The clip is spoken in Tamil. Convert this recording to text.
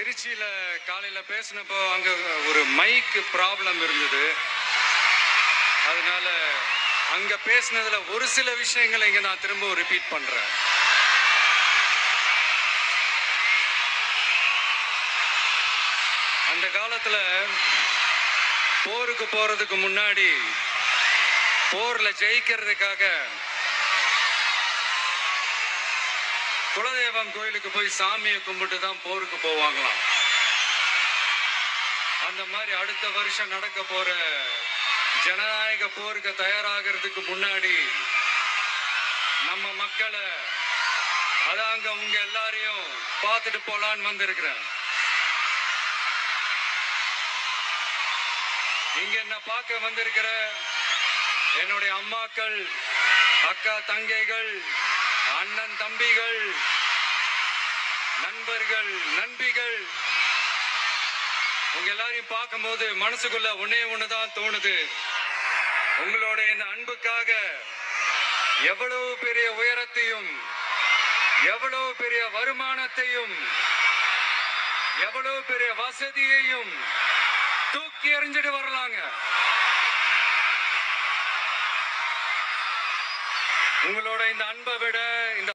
திருச்சியில் காலையில் பேசினப்போ அங்கே ஒரு மைக் ப்ராப்ளம் இருந்தது. அதனால அங்கே பேசினதில் ஒரு சில விஷயங்களை இங்கே நான் திரும்ப ரிப்பீட் பண்ணுறேன் அந்த காலத்தில் போருக்கு போகிறதுக்கு முன்னாடி போரில் ஜெயிக்கிறதுக்காக குலதெய்வம் கோயிலுக்கு போய் சாமியை கும்பிட்டு தான் போருக்கு போவாங்களாம். அந்த மாதிரி அடுத்த வருஷம் நடக்க போற ஜனநாயக போருக்கு தயாராகிறதுக்கு முன்னாடி நம்ம மக்களை அதாங்க உங்க எல்லாரையும் பார்த்துட்டு போலான்னு வந்திருக்கிறேன். இங்க என்ன பார்க்க வந்திருக்கிற என்னுடைய அம்மாக்கள் அக்கா தங்கைகள் அண்ணன் தம்பிகள் நண்பர்கள் நண்பிகள் உங்க எல்லாரையும் பார்க்கும்போது மனசுக்குள்ள ஒன்னே ஒண்ணுதான் தோணுது. உங்களோட இந்த அன்புக்காக எவ்வளவு பெரிய உயரத்தையும் எவ்வளவு பெரிய வருமானத்தையும் எவ்வளவு பெரிய வசதியையும் தூக்கி எறிஞ்சிட்டு வரலாங்க. உங்களோட இந்த அன்பை விட இந்த